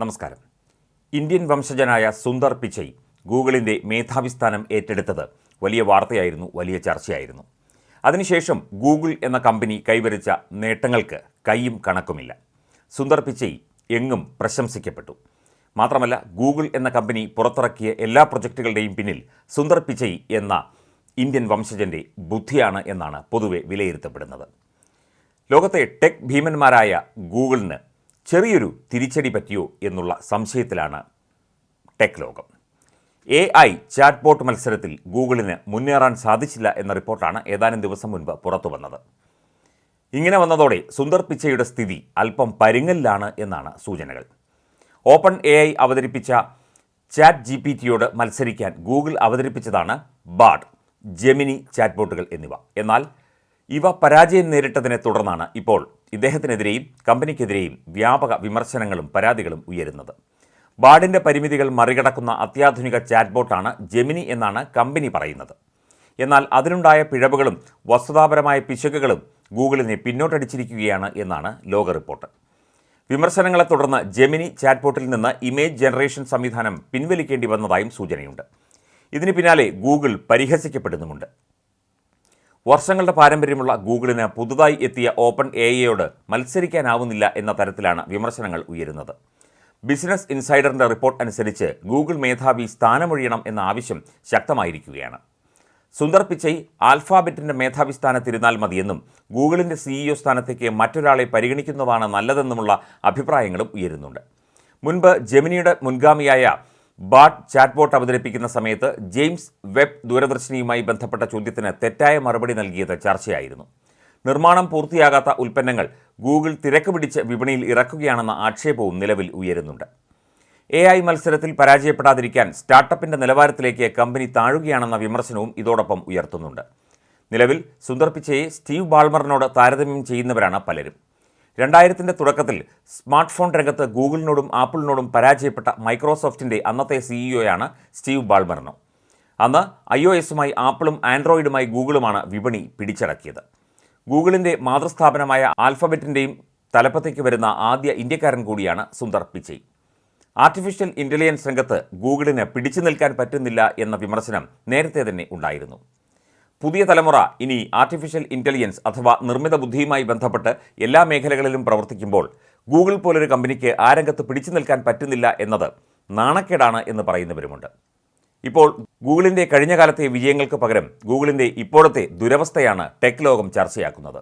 നമസ്കാരം. ഇന്ത്യൻ വംശജനായ സുന്ദർ പിച്ചൈ ഗൂഗിളിന്റെ മേധാവിസ്ഥാനം ഏറ്റെടുത്തത് വലിയ വാർത്തയായിരുന്നു വലിയ ചർച്ചയായിരുന്നു. അതിനുശേഷം ഗൂഗിൾ എന്ന കമ്പനി കൈവരിച്ച നേട്ടങ്ങൾക്ക് കൈയും കണക്കുമില്ല. സുന്ദർ പിച്ചൈ എങ്ങും പ്രശംസിക്കപ്പെട്ടു. മാത്രമല്ല ഗൂഗിൾ എന്ന കമ്പനി പുറത്തിറക്കിയ എല്ലാ പ്രൊജക്റ്റുകളുടെയും പിന്നിൽ സുന്ദർ പിച്ചൈ എന്ന ഇന്ത്യൻ വംശജന്റെ ബുദ്ധിയാണ് എന്നാണ് പൊതുവെ വിലയിരുത്തപ്പെടുന്നത്. ലോകത്തെ ടെക് ഭീമന്മാരായ ഗൂഗിളിന് ചെറിയൊരു തിരിച്ചടി പറ്റിയോ എന്നുള്ള സംശയത്തിലാണ് ടെക് ലോകം. എ ഐ ചാറ്റ്ബോട്ട് മത്സരത്തിൽ ഗൂഗിളിന് മുന്നേറാൻ സാധിച്ചില്ല എന്ന റിപ്പോർട്ടാണ് ഏതാനും ദിവസം മുൻപ് പുറത്തു വന്നത്. ഇങ്ങനെ വന്നതോടെ സുന്ദർ പിച്ചയുടെ സ്ഥിതി അല്പം പരുങ്ങലിലാണ് എന്നാണ് സൂചനകൾ. ഓപ്പൺ എ ഐ അവതരിപ്പിച്ച ചാറ്റ് ജി പി ടിയോട് മത്സരിക്കാൻ ഗൂഗിൾ അവതരിപ്പിച്ചതാണ് ബാഡ് ജെമിനി ചാറ്റ്ബോട്ടുകൾ എന്നിവ. എന്നാൽ ഇവ പരാജയം നേരിട്ടതിനെ തുടർന്നാണ് ഇപ്പോൾ ഇദ്ദേഹത്തിനെതിരെയും കമ്പനിക്കെതിരെയും വ്യാപക വിമർശനങ്ങളും പരാതികളും ഉയരുന്നത്. ബാഡിന്റെ പരിമിതികൾ മറികടക്കുന്ന അത്യാധുനിക ചാറ്റ്ബോട്ടാണ് ജെമിനി എന്നാണ് കമ്പനി പറയുന്നത്. എന്നാൽ അതിനുണ്ടായ പിഴവുകളും വസ്തുതാപരമായ പിശകുകളും ഗൂഗിളിനെ പിന്നോട്ടടിച്ചിരിക്കുകയാണ് എന്നാണ് ലോക റിപ്പോർട്ട്. വിമർശനങ്ങളെ തുടർന്ന് ജെമിനി ചാറ്റ്ബോട്ടിൽ നിന്ന് ഇമേജ് ജനറേഷൻ സംവിധാനം പിൻവലിക്കേണ്ടി വന്നതായും സൂചനയുണ്ട്. ഇതിന് പിന്നാലെ ഗൂഗിൾ പരിഹസിക്കപ്പെടുന്നുമുണ്ട്. വർഷങ്ങളുടെ പാരമ്പര്യമുള്ള ഗൂഗിളിന് പുതുതായി എത്തിയ ഓപ്പൺ എ ഐയോട് മത്സരിക്കാനാവുന്നില്ല എന്ന തരത്തിലാണ് വിമർശനങ്ങൾ ഉയരുന്നത്. ബിസിനസ് ഇൻസൈഡറിന്റെ റിപ്പോർട്ട് അനുസരിച്ച് ഗൂഗിൾ മേധാവി സ്ഥാനമൊഴിയണം എന്ന ആവശ്യം ശക്തമായിരിക്കുകയാണ്. സുന്ദർ പിച്ചൈ ആൽഫാബെറ്റിന്റെ മേധാവി സ്ഥാനത്തിരുന്നാൽ മതിയെന്നും ഗൂഗിളിന്റെ സിഇഒ സ്ഥാനത്തേക്ക് മറ്റൊരാളെ പരിഗണിക്കുന്നതാണ് നല്ലതെന്നുമുള്ള അഭിപ്രായങ്ങളും ഉയരുന്നുണ്ട്. മുൻപ് ജെമിനിയുടെ മുൻഗാമിയായ ബാട്ട് ചാറ്റ്ബോട്ട് അവതരിപ്പിക്കുന്ന സമയത്ത് ജെയിംസ് വെബ് ദൂരദർശിനിയുമായി ബന്ധപ്പെട്ട ചോദ്യത്തിന് തെറ്റായ മറുപടി നൽകിയത് ചർച്ചയായിരുന്നു. നിർമ്മാണം പൂർത്തിയാകാത്ത ഉൽപ്പന്നങ്ങൾ ഗൂഗിൾ തിരക്ക് പിടിച്ച് വിപണിയിൽ ഇറക്കുകയാണെന്ന ആക്ഷേപവും നിലവിൽ ഉയരുന്നുണ്ട്. എ ഐ മത്സരത്തിൽ പരാജയപ്പെടാതിരിക്കാൻ സ്റ്റാർട്ടപ്പിന്റെ നിലവാരത്തിലേക്ക് കമ്പനി താഴുകയാണെന്ന വിമർശനവും ഇതോടൊപ്പം ഉയർത്തുന്നുണ്ട്. നിലവിൽ സുന്ദർ പിച്ചയെ സ്റ്റീവ് ബാൾമറിനോട് താരതമ്യം ചെയ്യുന്നവരാണ് പലരും. രണ്ടായിരത്തിന്റെ തുടക്കത്തിൽ സ്മാർട്ട് ഫോൺ രംഗത്ത് ഗൂഗിളിനോടും ആപ്പിളിനോടും പരാജയപ്പെട്ട മൈക്രോസോഫ്റ്റിന്റെ അന്നത്തെ സിഇഒയാണ് സ്റ്റീവ് ബാൾമറിനോ. അന്ന് ഐ ഒ എസുമായി ആപ്പിളും ആൻഡ്രോയിഡുമായി ഗൂഗിളുമാണ് വിപണി പിടിച്ചടക്കിയത്. ഗൂഗിളിന്റെ മാതൃസ്ഥാപനമായ ആൽഫബറ്റിന്റെയും തലപ്പത്തേക്ക് വരുന്ന ആദ്യ ഇന്ത്യക്കാരൻ കൂടിയാണ് സുന്ദർ പിച്ചൈ. ആർട്ടിഫിഷ്യൽ ഇന്റലിജൻസ് രംഗത്ത് ഗൂഗിളിന് പിടിച്ചു നിൽക്കാൻ പറ്റുന്നില്ല എന്ന വിമർശനം നേരത്തെ തന്നെ ഉണ്ടായിരുന്നു. പുതിയ തലമുറ ഇനി ആർട്ടിഫിഷ്യൽ ഇന്റലിജൻസ് അഥവാ നിർമ്മിത ബുദ്ധിയുമായി ബന്ധപ്പെട്ട് എല്ലാ മേഖലകളിലും പ്രവർത്തിക്കുമ്പോൾ ഗൂഗിൾ പോലൊരു കമ്പനിക്ക് ആ രംഗത്ത് പിടിച്ചു നിൽക്കാൻ പറ്റുന്നില്ല എന്നത് നാണക്കേടാണ് എന്ന് പറയുന്നവരുമുണ്ട്. ഇപ്പോൾ ഗൂഗിളിന്റെ കഴിഞ്ഞ കാലത്തെ വിജയങ്ങൾക്ക് പകരം ഗൂഗിളിന്റെ ഇപ്പോഴത്തെ ദുരവസ്ഥയാണ് ടെക് ലോകം ചർച്ചയാക്കുന്നത്.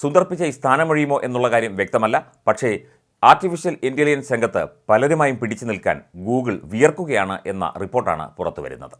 സുന്ദർ പിച്ചൈ സ്ഥാനമൊഴിയുമോ എന്നുള്ള കാര്യം വ്യക്തമല്ല. പക്ഷേ ആർട്ടിഫിഷ്യൽ ഇന്റലിജൻസ് രംഗത്ത് പലരുമായും പിടിച്ചു നിൽക്കാൻ ഗൂഗിൾ വിയർക്കുകയാണ് എന്ന റിപ്പോർട്ടാണ് പുറത്തുവരുന്നത്.